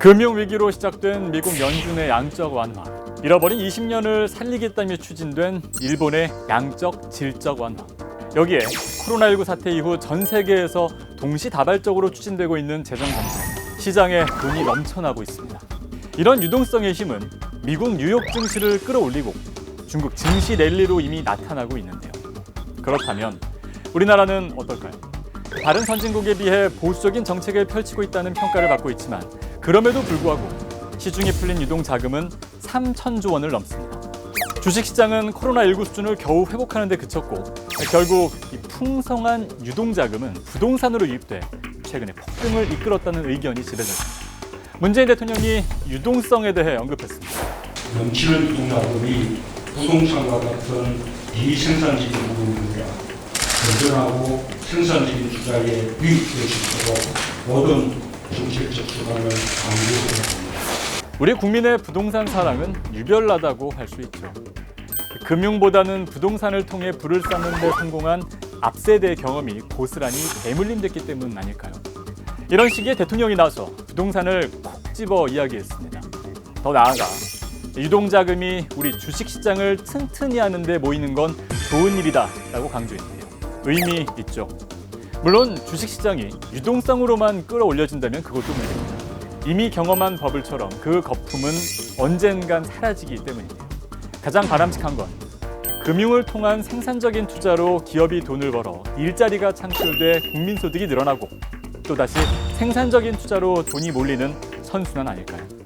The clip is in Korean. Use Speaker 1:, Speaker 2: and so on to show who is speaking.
Speaker 1: 금융위기로 시작된 미국 연준의 양적 완화. 잃어버린 20년을 살리겠다며 추진된 일본의 양적 질적 완화. 여기에 코로나19 사태 이후 전 세계에서 동시다발적으로 추진되고 있는 재정 정책. 시장에 돈이 넘쳐나고 있습니다. 이런 유동성의 힘은 미국 뉴욕 증시를 끌어올리고 중국 증시 랠리로 이미 나타나고 있는데요. 그렇다면 우리나라는 어떨까요? 다른 선진국에 비해 보수적인 정책을 펼치고 있다는 평가를 받고 있지만 그럼에도 불구하고 시중에 풀린 유동 자금은 3천조 원을 넘습니다. 주식시장은 코로나19 수준을 겨우 회복하는 데 그쳤고 결국 이 풍성한 유동 자금은 부동산으로 유입돼 최근에 폭등을 이끌었다는 의견이 지배적입니다. 문재인 대통령이 유동성에 대해 언급했습니다.
Speaker 2: 넘치는 유동자금이 부동산과 같은 비생산적인 부분입니다. 건전하고 생산적인 투자에 유입될 수 있도록 모든
Speaker 1: 우리 국민의 부동산 사랑은 유별나다고 할 수 있죠. 금융보다는 부동산을 통해 부를 쌓는 데 성공한 앞세대의 경험이 고스란히 대물림됐기 때문 아닐까요? 이런 시기에 대통령이 나서 부동산을 콕 집어 이야기했습니다. 더 나아가 유동자금이 우리 주식시장을 튼튼히 하는 데 모이는 건 좋은 일이다 라고 강조했는데요. 의미 있죠. 물론 주식시장이 유동성으로만 끌어올려진다면 그것도 문제입니다. 이미 경험한 버블처럼 그 거품은 언젠간 사라지기 때문인데요. 가장 바람직한 건 금융을 통한 생산적인 투자로 기업이 돈을 벌어 일자리가 창출돼 국민 소득이 늘어나고 또다시 생산적인 투자로 돈이 몰리는 선순환 아닐까요?